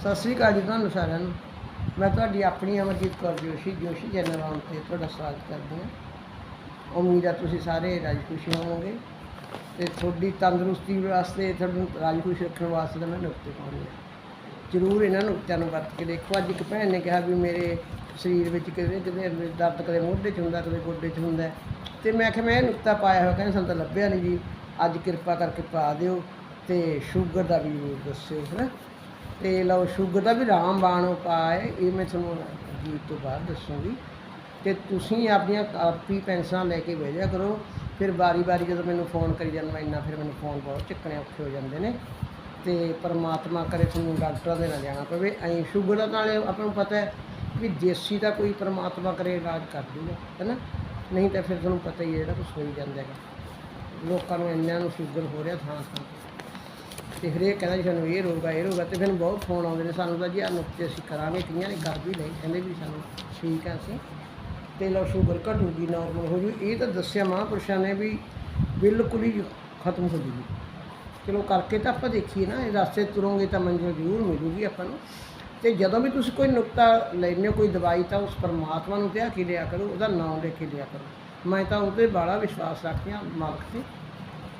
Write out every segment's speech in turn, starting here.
ਸਤਿ ਸ੍ਰੀ ਅਕਾਲ ਜੀ ਤੁਹਾਨੂੰ ਸਾਰਿਆਂ ਨੂੰ। ਮੈਂ ਤੁਹਾਡੀ ਆਪਣੀ ਅਮਰਜੀਤ ਕੌਰ ਜੋਸ਼ੀ ਜੋਸ਼ੀ ਚੈਨਲ ਆਉਣ ਤੇ ਤੁਹਾਡਾ ਸਵਾਗਤ ਕਰਦੀ ਹਾਂ। ਉਮੀਦ ਆ ਤੁਸੀਂ ਸਾਰੇ ਰਾਜੀ ਖੁਸ਼ੀ ਹੋਵੋਗੇ ਤੇ ਤੁਹਾਡੀ ਤੰਦਰੁਸਤੀ ਵਾਸਤੇ, ਤੁਹਾਨੂੰ ਰਾਜੀ ਖੁਸ਼ ਰੱਖਣ ਵਾਸਤੇ ਤਾਂ ਮੈਂ ਨੁਕਤੇ ਪਾਉਣੇ ਹਾਂ। ਜ਼ਰੂਰ ਇਹਨਾਂ ਨੁਕਤਿਆਂ ਨੂੰ ਵਰਤ ਕੇ ਦੇਖੋ। ਅੱਜ ਇੱਕ ਭੈਣ ਨੇ ਕਿਹਾ ਵੀ ਮੇਰੇ ਸਰੀਰ ਵਿੱਚ ਕਿਤੇ ਕਿਤੇ ਦਰਦ ਕਦੇ ਮੋਢੇ 'ਚ ਹੁੰਦਾ, ਕਦੇ ਗੋਡੇ 'ਚ ਹੁੰਦਾ। ਹੈ। ਤੇ ਮੈਂ ਕਿਹਾ ਮੈਂ ਇਹ ਨੁਕਤਾ ਪਾਇਆ ਹੋਇਆ, ਕਹਿੰਦੇ ਸਾਨੂੰ ਤਾਂ ਲੱਭਿਆ ਨਹੀਂ ਜੀ। ਅੱਜ ਕਿਰਪਾ ਕਰਕੇ ਪਾ ਦਿਓ ਤੇ ਸ਼ੂਗਰ ਦਾ ਵੀ ਦੱਸਿਓ ਹੈ ਤੇ ਲਓ, ਸ਼ੂਗਰ ਦਾ ਵੀ ਰਾਮਬਾਣ ਉਪਾਅ ਹੈ। ਇਹ ਮੈਂ ਤੁਹਾਨੂੰ ਗੀਤ ਤੋਂ ਬਾਅਦ ਦੱਸੂਗੀ। ਤੇ ਤੁਸੀਂ ਆਪਣੀਆਂ ਕਾਪੀ ਪੈਨਸਲਾਂ ਲੈ ਕੇ ਭੇਜਿਆ ਕਰੋ। ਫਿਰ ਵਾਰੀ-ਵਾਰੀ ਜਦੋਂ ਮੈਨੂੰ ਫੋਨ ਕਰੀ ਜਾਂਦਾ ਇੰਨਾ ਫਿਰ ਮੈਨੂੰ ਫੋਨ ਬਹੁਤ ਚੱਕਣੇ ਔਖੇ ਹੋ ਜਾਂਦੇ ਨੇ। ਤੇ ਪਰਮਾਤਮਾ ਕਰੇ ਤੁਹਾਨੂੰ ਡਾਕਟਰਾਂ ਦੇ ਨਾਲ ਜਾਣਾ ਪਵੇ। ਐਂ ਸ਼ੂਗਰ ਦਾ ਨਾਲੇ ਆਪਾਂ ਨੂੰ ਪਤਾ ਹੈ ਵੀ ਦੇਸੀ ਦਾ ਕੋਈ ਪਰਮਾਤਮਾ ਕਰੇ, ਇਲਾਜ ਕਰ ਦੂਗਾ, ਹੈਨਾ? ਨਹੀਂ ਤਾਂ ਫਿਰ ਤੁਹਾਨੂੰ ਪਤਾ ਹੀ ਹੈ ਜਿਹੜਾ ਕੁਛ ਹੋਈ ਜਾਂਦਾ ਹੈਗਾ। ਲੋਕਾਂ ਨੂੰ ਇੰਨਿਆਂ ਨੂੰ ਸ਼ੂਗਰ ਹੋ ਰਿਹਾ ਥਾਂ ਥਾਂ ਤੇ ਹਰੇਕ ਕਹਿੰਦਾ ਜੀ ਸਾਨੂੰ ਇਹ ਰੋਗ ਆ, ਇਹ ਰੋਗ ਆ ਤੇ ਫਿਰ ਬਹੁਤ ਫੋਨ ਆਉਂਦੇ ਨੇ ਸਾਨੂੰ ਤਾਂ ਜੀ, ਆਹ ਨੁਕਤੇ ਅਸੀਂ ਕਰਾਂਗੇ ਕਈਆਂ ਨੇ ਕਰ ਵੀ ਲਈ ਕਹਿੰਦੇ ਵੀ ਸਾਨੂੰ ਠੀਕ ਆ ਅਸੀਂ। ਤੇ ਲਓ ਸ਼ੂਗਰ ਘਟੂਗੀ ਨਾਰਮਲ ਹੋ ਜੂ। ਇਹ ਤਾਂ ਦੱਸਿਆ ਮਹਾਂਪੁਰਸ਼ਾਂ ਨੇ ਵੀ ਬਿਲਕੁਲ ਹੀ ਖਤਮ ਹੋ ਜੂਗੀ। ਚਲੋ ਕਰਕੇ ਤਾਂ ਆਪਾਂ ਦੇਖੀਏ ਨਾ, ਇਹ ਰਸਤੇ ਤੁਰੋਂਗੇ ਤਾਂ ਮੰਜ਼ਿਲ ਜ਼ਰੂਰ ਮਿਲੂਗੀ ਆਪਾਂ ਨੂੰ। ਤੇ ਜਦੋਂ ਵੀ ਤੁਸੀਂ ਕੋਈ ਨੁਕਤਾ ਲੈਂਦੇ ਹੋ, ਕੋਈ ਦਵਾਈ ਤਾਂ ਉਸ ਪਰਮਾਤਮਾ ਨੂੰ ਧਿਆ ਕੇ ਲਿਆ ਕਰੋ, ਉਹਦਾ ਨਾਮ ਲੈ ਕੇ ਲਿਆ ਕਰੋ। ਮੈਂ ਤਾਂ ਉਹਤੇ ਬਾਲਾ ਵਿਸ਼ਵਾਸ ਰੱਖਦੀ ਹਾਂ ਮਾਲਕ ਤੇ।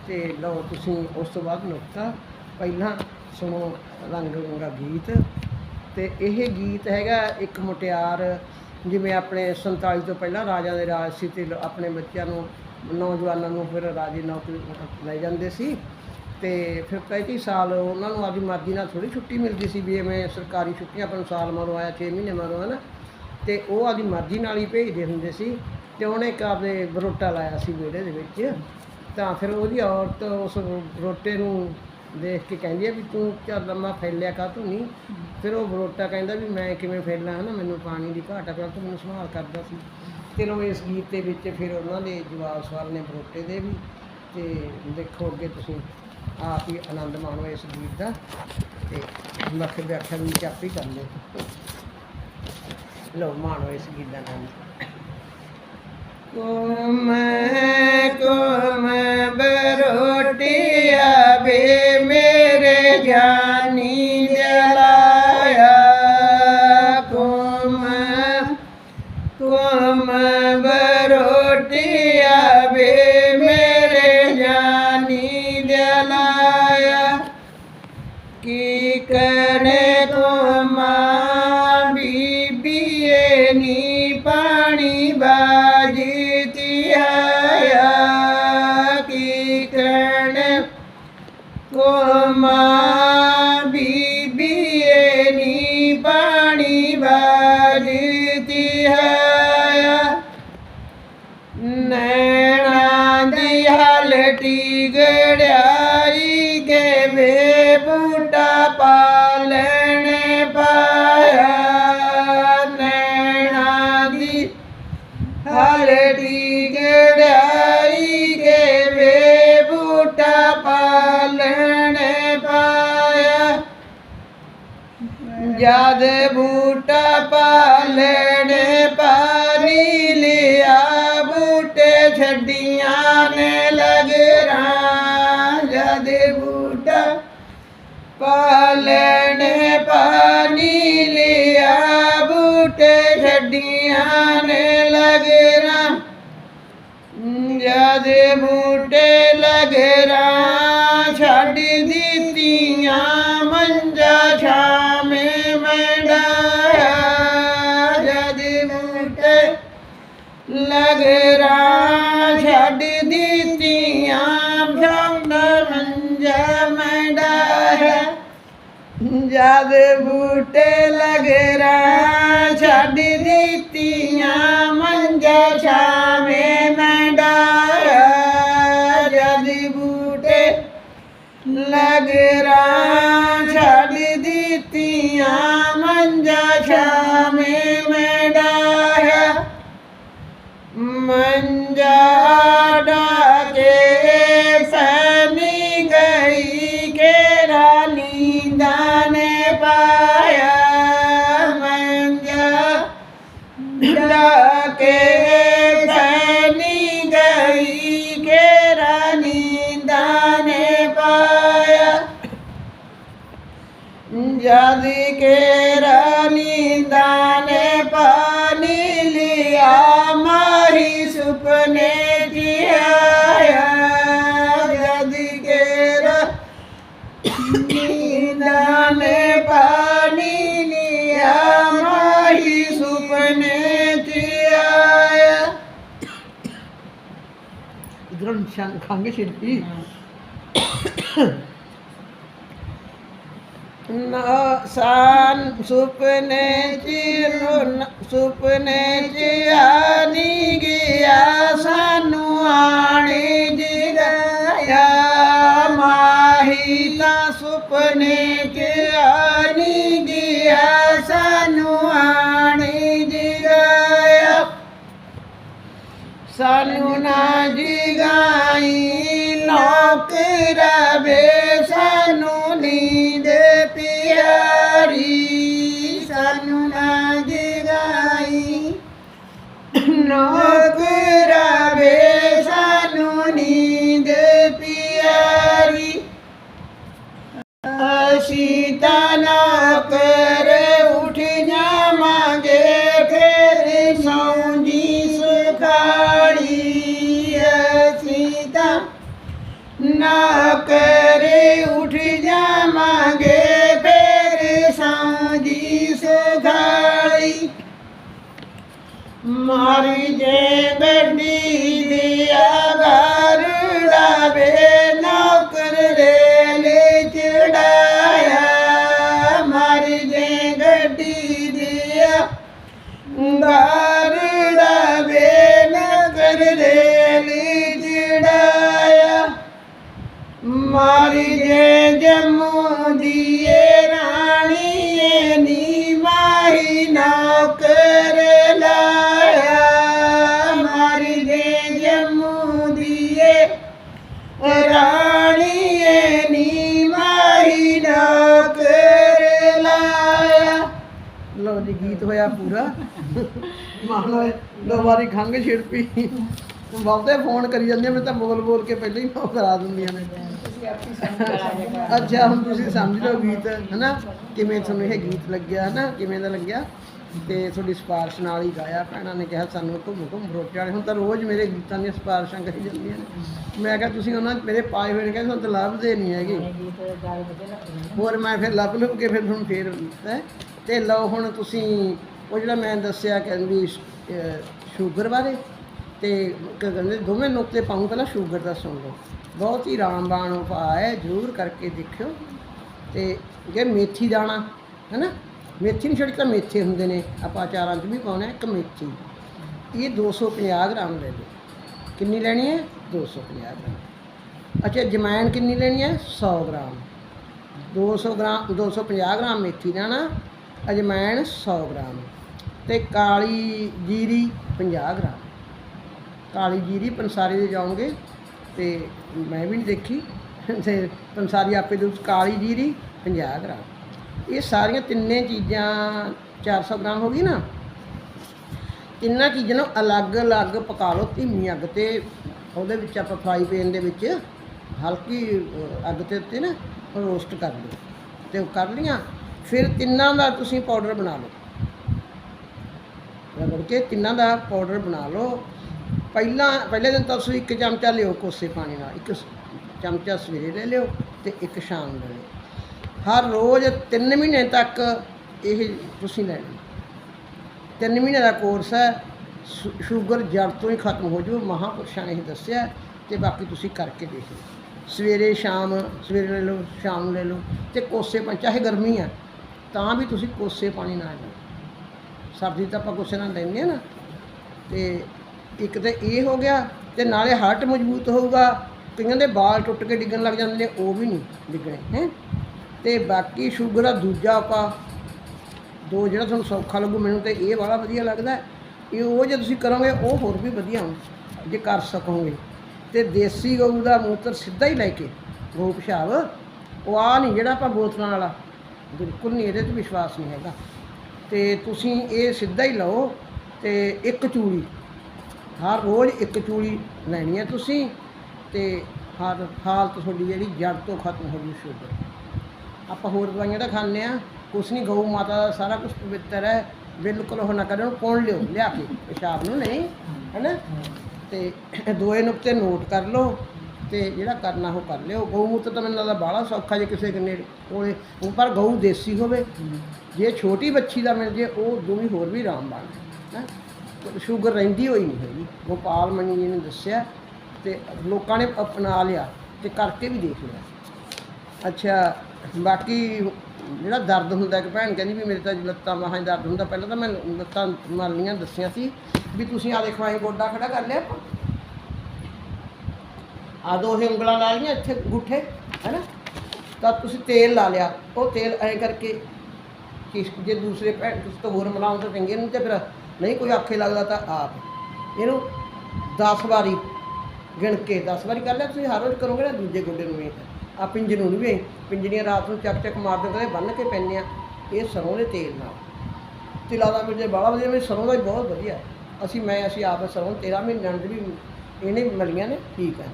ਤੇ ਲਓ ਤੁਸੀਂ ਉਸ ਤੋਂ ਬਾਅਦ ਨੁਕਤਾ ਪਹਿਲਾਂ ਸੁਣੋ ਰੰਗ ਰੰਗਾ ਗੀਤ ਤੇ ਇਹ ਗੀਤ ਹੈਗਾ ਇੱਕ ਮੁਟਿਆਰ, ਜਿਵੇਂ ਆਪਣੇ 47 ਤੋਂ ਪਹਿਲਾਂ ਰਾਜਾ ਦੇ ਰਾਜ ਸੀ ਤੇ ਆਪਣੇ ਬੱਚਿਆਂ ਨੂੰ, ਨੌਜਵਾਨਾਂ ਨੂੰ ਫਿਰ ਰਾਜੇ ਨੌਕਰੀ ਲੈ ਜਾਂਦੇ ਸੀ ਤੇ ਫਿਰ ਕਈ ਕਈ ਸਾਲ ਉਹਨਾਂ ਨੂੰ ਆਪਦੀ ਮਰਜ਼ੀ ਨਾਲ ਥੋੜੀ ਛੁੱਟੀ ਮਿਲਦੀ ਸੀ ਵੀ ਐਵੇਂ ਸਰਕਾਰੀ ਛੁੱਟੀਆਂ ਆਪਾਂ ਨੂੰ ਸਾਲ ਮਰੋ ਆਇਆ 6 ਮਹੀਨੇ ਮਰੋ ਹੈ ਨਾ ਤੇ ਉਹ ਆਪਦੀ ਮਰਜ਼ੀ ਨਾਲ ਹੀ ਭੇਜਦੇ ਹੁੰਦੇ ਸੀ ਤੇ ਉਹਨੇ ਇੱਕ ਆਪਦੇ ਬਰੋਟਾ ਲਾਇਆ ਸੀ ਵਿਹੜੇ ਦੇ ਵਿੱਚ। ਤਾਂ ਫਿਰ ਉਹਦੀ ਔਰਤ ਉਸ ਬਰੋਟੇ ਨੂੰ ਦੇਖ ਕੇ ਕਹਿੰਦੀ ਆ ਵੀ ਤੂੰ ਚੱਲ ਲੰਮਾ ਫੈਲਿਆ ਕਾ ਤੂੰ ਨਹੀਂ। ਫਿਰ ਉਹ ਬਰੋਟਾ ਕਹਿੰਦਾ ਵੀ ਮੈਂ ਕਿਵੇਂ ਫੈਲਾਂ ਹਨਾ, ਮੈਨੂੰ ਪਾਣੀ ਦੀ ਘਾਟ ਆ ਪਰ ਤੂੰ ਮੈਨੂੰ ਸੰਭਾਲ ਕਰਦਾ ਸੀ। ਚਲੋ ਇਸ ਗੀਤ ਦੇ ਵਿੱਚ ਫਿਰ ਉਹਨਾਂ ਦੇ ਜਵਾਬ ਸਵਾਲ ਨੇ ਬਰੋਟੇ ਦੇ ਵੀ, ਤੇ ਦੇਖੋ ਅੱਗੇ ਤੁਸੀਂ ਆਪ ਹੀ ਆਨੰਦ ਮਾਣੋ ਇਸ ਗੀਤ ਦਾ। ਤੇ ਮੱਖ ਵਿਆਖਿਆ ਵੀ ਚਾਪੀ ਕਰ ਲਿਓ। ਲਓ, ਮਾਣੋ ਇਸ ਗੀਤ ਦਾ ਆਨੰਦ ਕੁਮ ਕੋ ਮੈਂ ਛੱਡੀਆਂ ਨੇ ਲਗਰਾ ਜਦ ਬੂਟੇ ਲਗਰਾ ਛੱਡ ਦਿੱਤੀਆਂ ਜਦ ਬੂਟੇ ਲਗਰਾ ਛੱਡ ਦਿੱਤੀਆਂ, ਮੰਜਾ ਛਾਵੇਂ ਮੈਂ ਡਾਇਆ ਜਦ ਬੂਟੇ ਲਗਰਾ ਛੱਡ ਦਿੱਤੀਆਂ, ਮੰਜਾ ਛਾਵੇਂ ਮੈਂ ਡਾਇਆ ਮੰਜਾ जद के नींदाने पानी लिया माही सुपने जिया जद के नींदाने पानी लिया माही सुपने जिया इधर निशान खांगे शिल्पी ਨਾ ਸਾਨ ਸੁਪਨੇ ਚ ਸੁਪਨੇ ਚ ਆਨੀ ਗਿਆ, ਸਾਨੂੰ ਆਣੀ ਜਿਗਾਇਆ ਮਾਹੀ ਤਾਂ ਸੁਪਨੇ ਚ ਆਨੀ ਗਿਆ, ਸਾਨੂੰ ਆਣੀ ਜਿਗਾਇਆ ਸਾਨੂੰ ਨਾ ਜਿਗਾਈ, ਲੋਕ ਰਵੇ, ਸਾਨੂੰ ਨੀਂਦ ਪਿਆਰੀ ਸਾਨੂੰ ਨਾ ਜਿਗਾਈ ਲੋਕ ਰਵੇ ਸਾਨੂੰ ਨੀ ਮਾਰੀ ਜੇ ਗੱਡੀ ਦਿਆ ਗਰੜਾ ਵੇ ਨੌਕਰ ਰੇਲ ਚੜਾਇਆ ਮਾਰੀ ਜੇ ਗੱਡੀ ਦਿਆ ਗਰੜਾ ਵੇ ਨੌਕਰ ਰੇਲ ਚੜਾਇਆ ਮਾਰੀ ਜੇ ਜੰਮੂ ਦੀਏ ਖੰਗ ਛਿੜ ਪਈ ਬਹੁਤੇ ਫੋਨ ਕਰੀ ਜਾਂਦੇ ਆ, ਮੈਂ ਤਾਂ ਬੋਲ ਬੋਲ ਕੇ ਪਹਿਲਾਂ ਹੀ ਉਹ ਕਰਾ ਦਿੰਦੀਆਂ ਨੇ। ਅੱਛਾ ਹੁਣ ਤੁਸੀਂ ਸਮਝ ਲਓ ਗੀਤ ਹਨਾ? ਕਿਵੇਂ ਤੁਹਾਨੂੰ ਇਹ ਗੀਤ ਲੱਗਿਆ ਹਨਾ? ਕਿਵੇਂ ਦਾ ਲੱਗਿਆ? ਤੇ ਤੁਹਾਡੀ ਸਿਫਾਰਿਸ਼ ਨਾਲ ਹੀ ਗਾਇਆ ਭੈਣਾਂ ਨੇ ਕਿਹਾ ਸਾਨੂੰ ਘੁੰਮ ਘੁੰਮ ਬਰੋਟੇ ਵਾਲੇ। ਹੁਣ ਤਾਂ ਰੋਜ਼ ਮੇਰੇ ਗੀਤਾਂ ਦੀਆਂ ਸਿਫਾਰਿਸ਼ਾਂ ਕਰੀ ਜਾਂਦੀਆਂ ਨੇ। ਮੈਂ ਕਿਹਾ ਤੁਸੀਂ ਉਹਨਾਂ ਮੇਰੇ ਪਾਏ ਹੋਏ ਨੇ ਕਹਿੰਦੇ ਸਾਨੂੰ ਤਾਂ ਲੱਭਦੇ ਨਹੀਂ ਹੈਗੇ। ਹੋਰ ਮੈਂ ਫਿਰ ਲੱਭ ਲੁੱਭ ਕੇ ਫਿਰ ਤੁਹਾਨੂੰ ਫੇਰ ਤੇ ਲਓ ਹੁਣ ਤੁਸੀਂ ਉਹ ਜਿਹੜਾ ਮੈਂ ਦੱਸਿਆ ਕਹਿੰਦੀ ਸ਼ੂਗਰ ਬਾਰੇ ਤੇ ਕਹਿੰਦੇ ਦੋਵੇਂ ਨੁਕਤੇ ਪਾਉਂ ਪਹਿਲਾਂ ਸ਼ੂਗਰ ਦਾ ਸੁਣ ਲਓ। ਬਹੁਤ ਹੀ ਰਾਮਬਾਣ ਉਪਾਅ ਹੈ, ਜ਼ਰੂਰ ਕਰਕੇ ਦੇਖਿਓ। ਤੇ ਜੇ ਮੇਥੀ ਦਾਣਾ ਹੈ ਨਾ ਮੇਥੀ ਨਹੀਂ ਛੜੀ ਤਾਂ ਮੇਥੇ ਹੁੰਦੇ ਨੇ। ਆਪਾਂ ਅਚਾਰਾਂ 'ਚ ਵੀ ਪਾਉਣਾ, ਇੱਕ ਮੇਥੀ। ਇਹ 250 ਗ੍ਰਾਮ ਲੈ ਲਓ। ਕਿੰਨੀ ਲੈਣੀ ਹੈ? 250 ਗ੍ਰਾਮ। ਅੱਛਾ, ਜਮੈਣ ਕਿੰਨੀ ਲੈਣੀ ਹੈ? 100 ਗ੍ਰਾਮ। 200 ਗ੍ਰਾਮ 250 ਗ੍ਰਾਮ ਮੇਥੀ ਦਾਣਾ ਅਜਵਾਇਣ 100 ਗ੍ਰਾਮ। ਤੇ ਕਾਲੀ ਜੀਰੀ 50 ਗ੍ਰਾਮ। ਕਾਲੀ ਜੀਰੀ ਪੰਸਾਰੀ ਦੇ ਜਾਓਗੇ ਤੇ ਮੈਂ ਵੀ ਨਹੀਂ ਦੇਖੀ, ਤੇ ਪੰਸਾਰੀ ਆਪੇ ਦੇ ਕਾਲੀ ਜੀਰੀ 50 ਗ੍ਰਾਮ। ਇਹ ਸਾਰੀਆਂ ਤਿੰਨੇ ਚੀਜ਼ਾਂ 400 ਗ੍ਰਾਮ ਹੋ ਗਈ ਨਾ? ਤਿੰਨਾਂ ਚੀਜ਼ਾਂ ਨੂੰ ਅਲੱਗ-ਅਲੱਗ ਪਕਾ ਲਓ, ਧੀਮੀ ਅੱਗ ਤੇ, ਉਹਦੇ ਵਿੱਚ ਆਪਾਂ ਫਰਾਈ ਪੈਨ ਦੇ ਵਿੱਚ ਹਲਕੀ ਅੱਗ ਤੇ ਉੱਤੇ ਨਾ ਰੋਸਟ ਕਰ ਲਓ। ਤੇ ਉਹ ਕਰ ਲੀਆਂ ਫਿਰ ਤਿੰਨਾਂ ਦਾ ਤੁਸੀਂ ਪਾਊਡਰ ਬਣਾ ਲਓ। ਰਗੜ ਕੇ ਤਿੰਨਾਂ ਦਾ ਪਾਊਡਰ ਬਣਾ ਲਓ। ਪਹਿਲਾਂ, ਪਹਿਲੇ ਦਿਨ ਤਾਂ ਤੁਸੀਂ ਇੱਕ ਚਮਚਾ ਲਿਓ ਕੋਸੇ ਪਾਣੀ ਨਾਲ। ਇੱਕ ਚਮਚਾ ਸਵੇਰੇ ਲੈ ਲਿਓ ਤੇ ਇੱਕ ਸ਼ਾਮ ਨੂੰ ਲੈ ਲਿਓ। ਹਰ ਰੋਜ਼ 3 ਮਹੀਨੇ ਤੱਕ ਇਹ ਤੁਸੀਂ ਲੈਣਾ ਤਿੰਨ ਮਹੀਨੇ ਦਾ ਕੋਰਸ ਹੈ। ਸ਼ੂ- ਸ਼ੂਗਰ ਜੜ ਤੋਂ ਹੀ ਖਤਮ ਹੋ ਜੂ ਮਹਾਂਪੁਰਸ਼ਾਂ ਨੇ ਇਹ ਦੱਸਿਆ ਤੇ ਬਾਕੀ ਤੁਸੀਂ ਕਰਕੇ ਦੇਖੋ ਸਵੇਰੇ, ਸ਼ਾਮ, ਸਵੇਰੇ ਲੈ ਲਓ, ਸ਼ਾਮ ਨੂੰ ਲੈ ਲਓ ਤੇ ਕੋਸੇ ਪਾਣੀ, ਚਾਹੇ ਗਰਮੀ ਆ ਤਾਂ ਵੀ ਤੁਸੀਂ ਕੋਸੇ ਪਾਣੀ ਨਾਲ ਲਓ। ਸਬਜ਼ੀ ਤਾਂ ਆਪਾਂ ਕੋਸੇ ਨਾਲ ਲੈਂਦੇ ਆ ਨਾ। ਤੇ ਇੱਕ ਤਾਂ ਇਹ ਹੋ ਗਿਆ ਤੇ ਨਾਲੇ ਹਾਰਟ ਮਜ਼ਬੂਤ ਹੋਊਗਾ। ਕਈਆਂ ਦੇ ਵਾਲ ਟੁੱਟ ਕੇ ਡਿੱਗਣ ਲੱਗ ਜਾਂਦੇ ਨੇ, ਉਹ ਵੀ ਨਹੀਂ ਡਿੱਗਣੇ, ਹੈ। ਤੇ ਬਾਕੀ ਸ਼ੂਗਰ ਦਾ ਦੂਜਾ ਆਪਾਂ ਦੋ ਜਿਹੜਾ ਤੁਹਾਨੂੰ ਸੌਖਾ ਲੱਗੂ ਮੈਨੂੰ ਤੇ ਇਹ ਵਾਲਾ ਵਧੀਆ ਲੱਗਦਾ। ਇਹ ਉਹ ਜੇ ਤੁਸੀਂ ਕਰੋਗੇ, ਉਹ ਹੋਰ ਵੀ ਵਧੀਆ ਹੋਣ ਜੇ ਕਰ ਸਕੋਗੇ। ਤੇ ਦੇਸੀ ਗਊ ਦਾ ਮੂਤਰ ਸਿੱਧਾ ਹੀ ਲੈ ਕੇ ਗਊ ਪਿਸ਼ਾਬ ਉਹ ਆ ਨਹੀਂ ਜਿਹੜਾ ਆਪਾਂ ਬੋਤਲਾਂ ਵਾਲਾ, ਬਿਲਕੁਲ ਨਹੀਂ, ਇਹਦੇ 'ਤੇ ਵਿਸ਼ਵਾਸ ਨਹੀਂ ਹੈਗਾ। ਤੇ ਤੁਸੀਂ ਇਹ ਸਿੱਧਾ ਹੀ ਲਓ ਤੇ ਇੱਕ ਚੂੜੀ। ਹਰ ਰੋਜ਼ ਇੱਕ ਚੂੜੀ ਲੈਣੀ ਹੈ ਤੁਸੀਂ ਤੇ ਹਰ ਹਾਲਤ ਤੁਹਾਡੀ ਜਿਹੜੀ ਜੜ ਤੋਂ ਖਤਮ ਹੋ ਗਈ ਸ਼ੂਗਰ ਆਪਾਂ ਹੋਰ ਦਵਾਈਆਂ ਤਾਂ ਖਾਂਦੇ ਆ ਕੁਛ ਨਹੀਂ, ਗਊ ਮਾਤਾ ਦਾ ਸਾਰਾ ਕੁਝ ਪਵਿੱਤਰ ਹੈ। ਬਿਲਕੁਲ ਉਹ ਨਾ ਕਰੇ ਉਹਨੂੰ ਪੁਣ ਲਿਓ, ਲਿਆ ਕੇ, ਪਿਸ਼ਾਬ ਨੂੰ ਨਹੀਂ ਹੈਨਾ ਤੇ ਇਹ ਦੋਏ ਨੁਕਤੇ ਨੋਟ ਕਰ ਲਓ। ਤੇ ਜਿਹੜਾ ਕਰਨਾ ਉਹ ਕਰ ਲਿਓ। ਗਊ ਮੂਤਰ ਤਾਂ ਮੈਨੂੰ ਲੱਗਦਾ ਬਾਹਲਾ ਸੌਖਾ ਜੇ ਕਿਸੇ ਕਿੰਨੇ ਕੋਲੇ ਉਹ ਪਰ ਗਊ ਦੇਸੀ ਹੋਵੇ। ਜੇ ਛੋਟੀ ਬੱਚੀ ਦਾ ਮਿਲ ਜੇ, ਉਹ ਦੋਵੇਂ ਹੋਰ ਵੀ ਆਰਾਮ ਬਣ ਹੈ। ਸ਼ੂਗਰ ਰਹਿੰਦੀ ਹੋਈ ਨਹੀਂ ਹੈਗੀ। ਗੋਪਾਲ ਮਣੀ ਜੀ ਨੇ ਦੱਸਿਆ ਤੇ ਲੋਕਾਂ ਨੇ ਅਪਣਾ ਲਿਆ ਤੇ ਕਰਕੇ ਵੀ ਦੇਖ ਲਿਆ। ਅੱਛਾ, ਬਾਕੀ ਜਿਹੜਾ ਦਰਦ ਹੁੰਦਾ, ਇੱਕ ਭੈਣ ਕਹਿੰਦੀ ਵੀ ਮੇਰੇ ਤਾਂ ਲੱਤਾਂ ਬਾਹਾਂ ਦਰਦ ਹੁੰਦਾ। ਪਹਿਲਾਂ ਤਾਂ ਮੈਂ ਲੱਤਾਂ ਮਾਰਨੀਆਂ ਦੱਸੀਆਂ ਸੀ ਵੀ ਤੁਸੀਂ ਆ ਦੇਖੋ ਐਂ ਗੋਡਾ ਖੜਾ ਕਰ ਲਿਆ। ਆ ਦੋ ਹੀ ਉਂਗਲਾਂ ਲਾ ਲਈਆਂ ਇੱਥੇ ਗੁੱਠੇ, ਹੈਨਾ? ਤਾਂ ਤੁਸੀਂ ਤੇਲ ਲਾ ਲਿਆ, ਉਹ ਤੇਲ ਐਂ ਕਰਕੇ ਕਿ ਜੇ ਦੂਸਰੇ ਭੈਣ ਤੁਸੀਂ ਤਾਂ ਹੋਰ ਮਲਾਉਂ ਤਾਂ ਚੰਗੇ ਨੂੰ ਤੇ ਫਿਰ ਨਹੀਂ ਕੋਈ ਆਖੇ ਲੱਗਦਾ ਤਾਂ ਆਪ। ਇਹਨੂੰ 10 ਵਾਰੀ ਗਿਣ ਕੇ 10 ਵਾਰੀ ਕਰ ਲਿਆ ਤੁਸੀਂ, ਹਰ ਰੋਜ਼ ਕਰੋਗੇ ਨਾ ਦੂਜੇ ਗੋਡੇ ਨੂੰ ਵੀ। ਆ ਪਿੰਜ ਨੂੰ ਵੀ, ਪਿੰਜਣੀਆਂ ਰਾਤ ਨੂੰ ਚੱਕ ਚੱਕ ਮਾਰਦੇ ਕਦੇ ਬੰਨ ਕੇ ਪੈਂਦੇ ਆ। ਇਹ ਸਰੋਂ ਦੇ ਤੇਲ ਨਾਲ। ਤਿਲਾ ਦਾ ਮੇਰੇ ਬੜਾ ਵਧੀਆ ਮੈਂ ਸਰੋਂ ਦਾ ਵੀ ਬਹੁਤ ਵਧੀਆ। ਅਸੀਂ, ਮੈਂ, ਅਸੀਂ ਆਪ ਸਰੋਂ 13 ਮਹੀਨਿਆਂ ਦੇ ਵੀ, ਇਹਨੇ ਮਲੀਆਂ ਨੇ, ਠੀਕ ਹੈ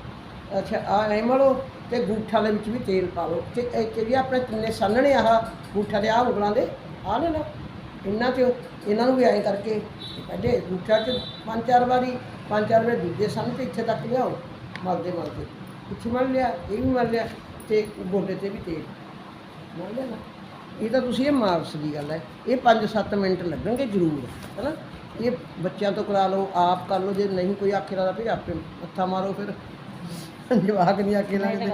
ਅੱਛਾ ਆ ਐ ਮਲੋ ਤੇ ਗੂਠਾ ਦੇ ਵਿੱਚ ਵੀ ਤੇਲ ਪਾ ਲਓ। ਤੇ ਇਹ ਜਿਹੜੀ ਆਪਣੇ ਤਿੰਨੇ ਸੰਨਣੇ ਆਹ ਗੂਠਾ ਦੇ ਆਹ ਉਂਗਲਾਂ ਦੇ ਆ ਲੈ ਲਓ। ਇਹਨਾਂ ਤੇ ਇਹਨਾਂ ਨੂੰ ਵੀ ਐਂ ਕਰਕੇ ਪਹਿਲੇ ਗੂਠਾ ਚ ਪੰਜ ਚਾਰ ਵਾਰੀ, ਪੰਜ ਚਾਰ ਵਾਰੀ ਦੂਜੇ ਸੰਨ ਤੇ ਇੱਥੇ ਤੱਕ ਲਿਆਓ, ਮਲਦੇ ਮਲਦੇ। ਇੱਥੇ ਮਲ ਲਿਆ, ਇਹ ਵੀ ਮਲ ਲਿਆ ਤੇ ਗੋਡੇ ਤੇ ਵੀ ਤੇਲ। ਮਲ ਲਿਆ ਨਾ। ਇਹ ਤਾਂ ਤੁਸੀਂ ਇਹ ਮਾਰਸ ਦੀ ਗੱਲ ਹੈ। ਇਹ 5-7 ਮਿੰਟ ਲੱਗਣਗੇ ਜ਼ਰੂਰ ਹੈਨਾ ਇਹ ਬੱਚਿਆਂ ਤੋਂ ਕਰਾ ਲਓ, ਆਪ ਕਰ ਲਓ, ਜੇ ਨਹੀਂ ਕੋਈ ਆਖੇ ਲੱਗਦਾ ਫਿਰ ਆਪੇ ਮੱਥਾ ਮਾਰੋ ਫਿਰ। ਜਵਾਕ ਨਹੀਂ ਆਖੇ ਲੱਗਦੇ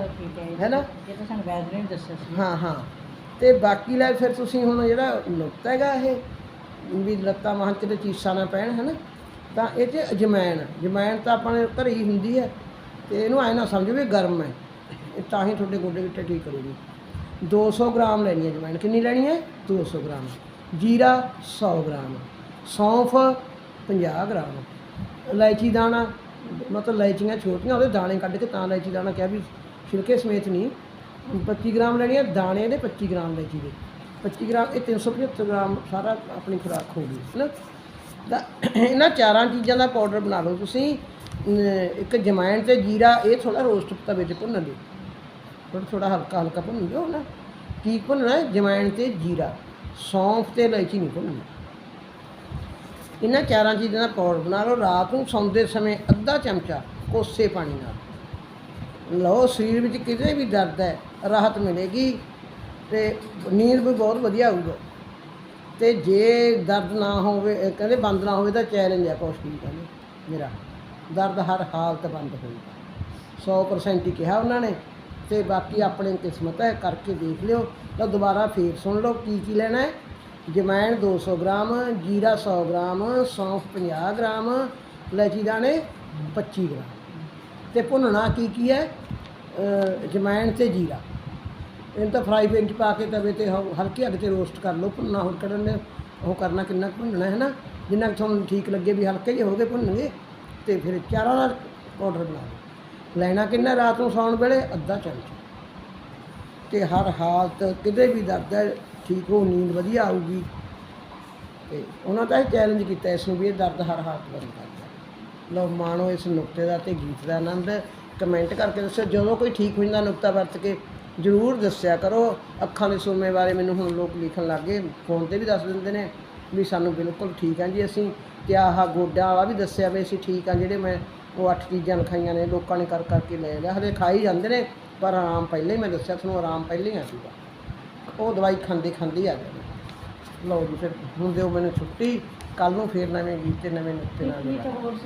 ਹੈ ਨਾ ਇਹ ਤਾਂ ਸਾਨੂੰ ਵੈਦ ਨੇ ਦੱਸਿਆ ਸੀ। ਹਾਂ ਹਾਂ। ਤੇ ਬਾਕੀ ਲੈ ਫਿਰ ਤੁਸੀਂ ਹੁਣ ਜਿਹੜਾ ਨੁਕਤਾ ਹੈਗਾ ਇਹ ਵੀ ਲੱਤਾਂ ਮਾਹਾਂ ਚ ਤੇ ਚੀਸਾਂ ਨਾ ਪੈਣ ਹੈਨਾ? ਤਾਂ ਇਹ 'ਚ ਅਜਮੈਣ ਜਮੈਣ ਤਾਂ ਆਪਣੇ ਘਰੇ ਹੀ ਹੁੰਦੀ ਹੈ। ਤੇ ਇਹਨੂੰ ਐ ਨਾ ਸਮਝੋ ਵੀ ਗਰਮ ਹੈ। ਇਹ ਤਾਂ ਹੀ ਤੁਹਾਡੇ ਗੋਡੇ ਗਿੱਟੇ ਠੀਕ ਕਰੂਗੀ। 200 ਗ੍ਰਾਮ ਲੈਣੀ ਹੈ ਜਮੈਣ ਕਿੰਨੀ ਲੈਣੀ ਹੈ? 200 ਗ੍ਰਾਮ। ਜੀਰਾ 100 ਗ੍ਰਾਮ। ਸੌਂਫ 50 ਗ੍ਰਾਮ। ਇਲਾਇਚੀ ਦਾਣਾ ਮਤਲਬ ਇਲਾਇਚੀਆਂ ਛੋਟੀਆਂ, ਉਹਦੇ ਦਾਣੇ ਕੱਢ ਕੇ ਤਾਂ ਇਲਾਇਚੀ ਦਾਣਾ ਕਿਹਾ ਵੀ ਛਿਲਕੇ ਸਮੇਤ ਨਹੀਂ। 25 ਗ੍ਰਾਮ ਲੈਣੀਆਂ ਦਾਣੇ ਦੇ 25 ਗ੍ਰਾਮ ਇਲਾਇਚੀ ਦੇ। 25 ਗ੍ਰਾਮ, ਇਹ 375 ਗ੍ਰਾਮ ਸਾਰਾ ਆਪਣੀ ਖੁਰਾਕ ਹੋ ਗਈ ਹੈ ਨਾ ਤਾਂ ਇਹਨਾਂ ਚਾਰਾਂ ਚੀਜ਼ਾਂ ਦਾ ਪਾਊਡਰ ਬਣਾ ਲਓ ਤੁਸੀਂ। ਇੱਕ ਜਮੈਣ ਤੇ ਜੀਰਾ, ਇਹ ਥੋੜਾ ਰੋਸਟ ਤਵੇ 'ਤੇ ਭੁੰਨ ਲਿਓ ਥੋੜਾ ਥੋੜਾ ਹਲਕਾ ਹਲਕਾ ਭੁੰਨ ਲਿਓ ਨਾ ਕੀ ਭੁੰਨਣਾ ਹੈ? ਜਮੈਣ ਤੇ ਜੀਰਾ। ਸੌਂਫ ਤੇ ਇਲਾਇਚੀ ਨਹੀਂ ਭੁੰਨਣੀ। ਇਹਨਾਂ ਚਾਰਾਂ ਚੀਜ਼ਾਂ ਦਾ ਪਾਊਡਰ ਬਣਾ ਲਓ, ਰਾਤ ਨੂੰ ਸੌਂਦੇ ਸਮੇਂ ਅੱਧਾ ਚਮਚਾ ਕੋਸੇ ਪਾਣੀ ਨਾਲ। ਲਓ, ਸਰੀਰ ਵਿੱਚ ਕਿਤੇ ਵੀ ਦਰਦ ਹੈ, ਰਾਹਤ ਮਿਲੇਗੀ ਤੇ ਨੀਂਦ ਵੀ ਬਹੁਤ ਵਧੀਆ ਆਊਗਾ। ਤੇ ਜੇ ਦਰਦ ਨਾ ਹੋਵੇ ਕਹਿੰਦੇ ਬੰਦ ਨਾ ਹੋਵੇ ਤਾਂ ਚੈਲੰਜ ਹੈ ਕੁਛ ਵੀ ਕਹਿੰਦੇ ਮੇਰਾ। ਦਰਦ ਹਰ ਹਾਲਤ ਬੰਦ ਹੋਊਗਾ 100% ਹੀ ਕਿਹਾ ਉਹਨਾਂ ਨੇ ਤੇ ਬਾਕੀ ਆਪਣੀ ਕਿਸਮਤ ਹੈ, ਕਰਕੇ ਦੇਖ ਲਿਓ। ਤਾਂ ਦੁਬਾਰਾ ਫੇਰ ਸੁਣ ਲਓ ਕੀ ਕੀ ਲੈਣਾ ਹੈ। ਜਮੈਣ 200 ਗ੍ਰਾਮ ਜੀਰਾ 100 ਗ੍ਰਾਮ ਸੌਂਫ 50 ਗ੍ਰਾਮ ਇਲਾਇਚੀ ਦਾਣੇ 25 ਗ੍ਰਾਮ। ਤੇ ਭੁੰਨਣਾ ਕੀ ਕੀ ਹੈ? ਅ, ਜਮੈਣ ਤੇ ਜੀਰਾ। ਇਹਨੂੰ ਤਾਂ ਫਰਾਈ ਪੈਨ 'ਚ ਪਾ ਕੇ ਤਵੇ ਤੇ ਹ- ਹਲਕੀ ਅੱਗ ਤੇ ਰੋਸਟ ਕਰ ਲਓ ਭੁੰਨਣਾ ਹੁਣ ਕੱਢਣ ਦੇ ਉਹ ਕਰਨਾ ਕਿੰਨਾ ਕੁ ਭੁੰਨਣਾ ਹੈ ਨਾ ਜਿੰਨਾ ਕੁ ਤੁਹਾਨੂੰ ਠੀਕ ਲੱਗੇ ਵੀ ਹਲਕੇ ਜਿਹੇ ਹੋ ਗਏ ਭੁੰਨਣਗੇ ਤੇ ਫਿਰ ਚਾਰਾਂ ਦਾ ਪਾਊਡਰ ਬਣਾ ਲਓ। ਲੈਣਾ ਕਿੰਨਾ ਰਾਤ ਨੂੰ ਸੌਣ ਵੇਲੇ? ਅੱਧਾ ਚਮਚ। ਤੇ ਹਰ ਹਾਲਤ ਕਿਤੇ ਵੀ ਦਰਦ ਹੈ ਠੀਕ ਹੋ, ਨੀਂਦ ਵਧੀਆ ਆਊਗੀ। ਤੇ ਉਹਨਾਂ ਦਾ ਇਹ ਚੈਲੰਜ ਕੀਤਾ, ਇਸ ਨੂੰ ਵੀ ਇਹ ਦਰਦ ਹਰ ਹਾਲਤ ਬੰਦ ਕਰਦਾ ਲਓ, ਮਾਣੋ ਇਸ ਨੁਕਤੇ ਦਾ ਤੇ ਗੀਤ ਦਾ ਆਨੰਦ। ਕਮੈਂਟ ਕਰਕੇ ਦੱਸੋ ਜਦੋਂ ਕੋਈ ਠੀਕ ਹੋ ਜਾਂਦਾ, ਨੁਕਤਾ ਵਰਤ ਕੇ ਜ਼ਰੂਰ ਦੱਸਿਆ ਕਰੋ। ਅੱਖਾਂ ਦੇ ਸੂਮੇ ਬਾਰੇ ਮੈਨੂੰ ਹੁਣ ਲੋਕ ਲਿਖਣ ਲੱਗ ਗਏ ਫੋਨ ਤੇ ਵੀ ਦੱਸ ਦਿੰਦੇ ਨੇ ਵੀ ਸਾਨੂੰ ਬਿਲਕੁਲ ਠੀਕ ਆ ਜੀ ਅਸੀਂ। ਤੇ ਆਹ ਗੋਡਾ ਵਾਲਾ ਵੀ ਦੱਸਿਆ ਵੀ ਅਸੀਂ ਠੀਕ ਆ, ਜਿਹੜੇ ਮੈਂ ਉਹ ਅੱਠ ਚੀਜ਼ਾਂ ਲਿਖਾਈਆਂ ਨੇ, ਲੋਕਾਂ ਨੇ ਕਰ ਕਰਕੇ ਲੈ ਲਿਆ। ਹਲੇ ਖਾਈ ਜਾਂਦੇ ਨੇ, ਪਰ ਆਰਾਮ ਪਹਿਲਾਂ ਹੀ ਮੈਂ ਦੱਸਿਆ, ਤੁਹਾਨੂੰ ਆਰਾਮ ਪਹਿਲਾਂ ਹੀ ਆ ਜੂਗਾ ਉਹ ਦਵਾਈ ਖਾਂਦੇ ਖਾਂਦੇ ਹੀ ਆ ਜਾਣਾ ਲਓ ਜੀ ਫਿਰ, ਹੁਣ ਦਿਓ ਮੈਨੂੰ ਛੁੱਟੀ ਕੱਲ ਨੂੰ ਫੇਰ ਨਵੇਂ ਗੀਤ ਤੇ ਨਵੇਂ ਨੁਕਤੇ ਨਾਲ ਮਿਲਾਂਗੇ